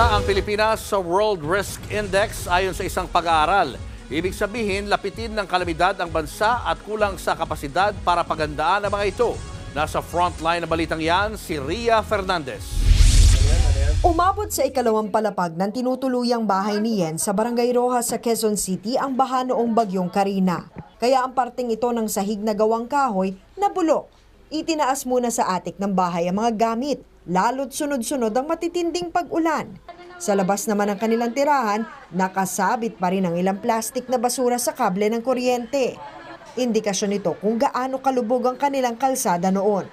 na ang Pilipinas sa World Risk Index ayon sa isang pag-aaral. Ibig sabihin, lapitin ng kalamidad ang bansa at kulang sa kapasidad para pagandaan ang mga ito. Nasa frontline na balitang yan, si Ria Fernandez. Umabot sa ikalawang palapag ng tinutuluyang bahay ni Yen sa Barangay Rojas sa Quezon City ang baha noong bagyong Karina. Kaya ang parting ito ng sahig na gawang kahoy nabulok. Itinaas muna sa atik ng bahay ang mga gamit, lalo't sunod-sunod ang matitinding pag-ulan. Sa labas naman ng kanilang tirahan, nakasabit pa rin ang ilang plastik na basura sa kable ng kuryente. Indikasyon nito kung gaano kalubog ang kanilang kalsada noon.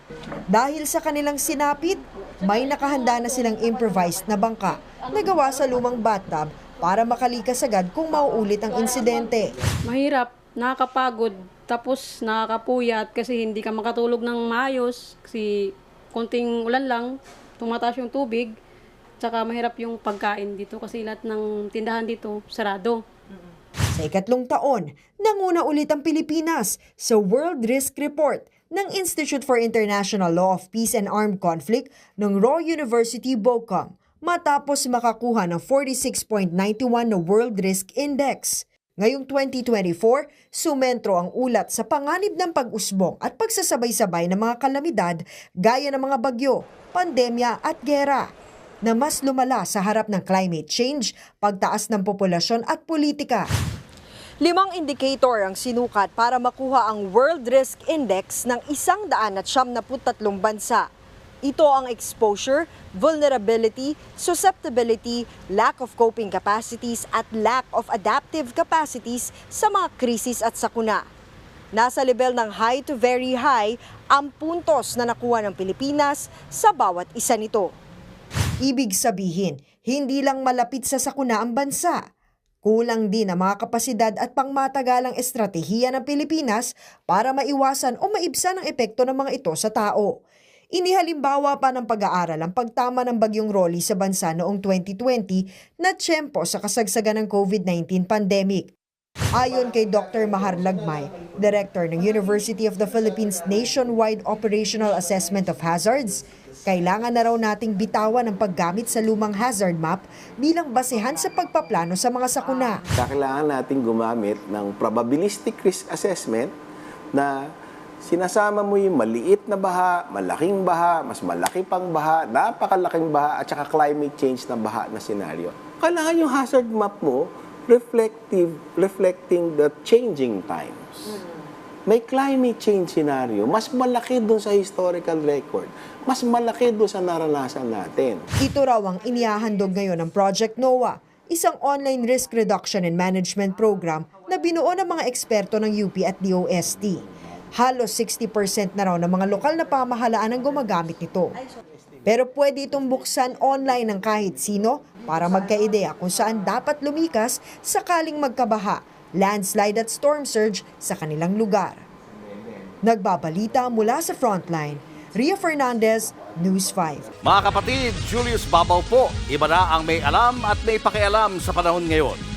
Dahil sa kanilang sinapit, may nakahanda na silang improvised na bangka na gawa sa lumang bathtub para makalikas agad kung mauulit ang insidente. Mahirap, nakakapagod, tapos nakakapuyat kasi hindi ka makatulog ng maayos kasi konting ulan lang, tumataas yung tubig, tsaka mahirap yung pagkain dito kasi lahat ng tindahan dito sarado. Sa ikatlong taon, nanguna ulit ang Pilipinas sa World Risk Report ng Institute for International Law of Peace and Armed Conflict ng Raw University Bocom matapos makakuha ng 46.91 na World Risk Index. Ngayong 2024, sumentro ang ulat sa panganib ng pag-usbong at pagsasabay-sabay ng mga kalamidad gaya ng mga bagyo, pandemya at gera na mas lumala sa harap ng climate change, pagtaas ng populasyon at politika. Limang indicator ang sinukat para makuha ang World Risk Index ng isang daan at siyam na bansa. Ito ang exposure, vulnerability, susceptibility, lack of coping capacities at lack of adaptive capacities sa mga krisis at sakuna. Nasa level ng high to very high ang puntos na nakuha ng Pilipinas sa bawat isa nito. Ibig sabihin, hindi lang malapit sa sakuna ang bansa. Kulang din ang mga kapasidad at pangmatagalang estratehiya ng Pilipinas para maiwasan o maibsan ang epekto ng mga ito sa tao. Inihalimbawa pa ng pag-aaral ang pagtama ng bagyong Rolly sa bansa noong 2020 na tiyempo sa kasagsagan ng COVID-19 pandemic. Ayon kay Dr. Mahar Lagmay, Director ng University of the Philippines Nationwide Operational Assessment of Hazards, kailangan na raw nating bitawan ang paggamit sa lumang hazard map bilang basehan sa pagpaplano sa mga sakuna. Kailangan natin gumamit ng probabilistic risk assessment na sinasama mo yung maliit na baha, malaking baha, mas malaki pang baha, napakalaking baha, at saka climate change na baha na senaryo. Kailangan yung hazard map mo reflective, reflecting the changing times. May climate change scenario, mas malaki dun sa historical record, mas malaki dun sa naranasan natin. Ito raw ang inihahandog ngayon ng Project NOAA, isang online risk reduction and management program na binuo ng mga eksperto ng UP at DOST. Halos 60% na raw ng mga lokal na pamahalaan ang gumagamit nito. Pero pwede itong buksan online ng kahit sino para magkaideya kung saan dapat lumikas sakaling magkabaha, landslide at storm surge sa kanilang lugar. Nagbabalita mula sa Frontline, Ria Fernandez, News 5. Mga kapatid, Julius Babaw po. Iba na ang may alam at may pakialam sa panahon ngayon.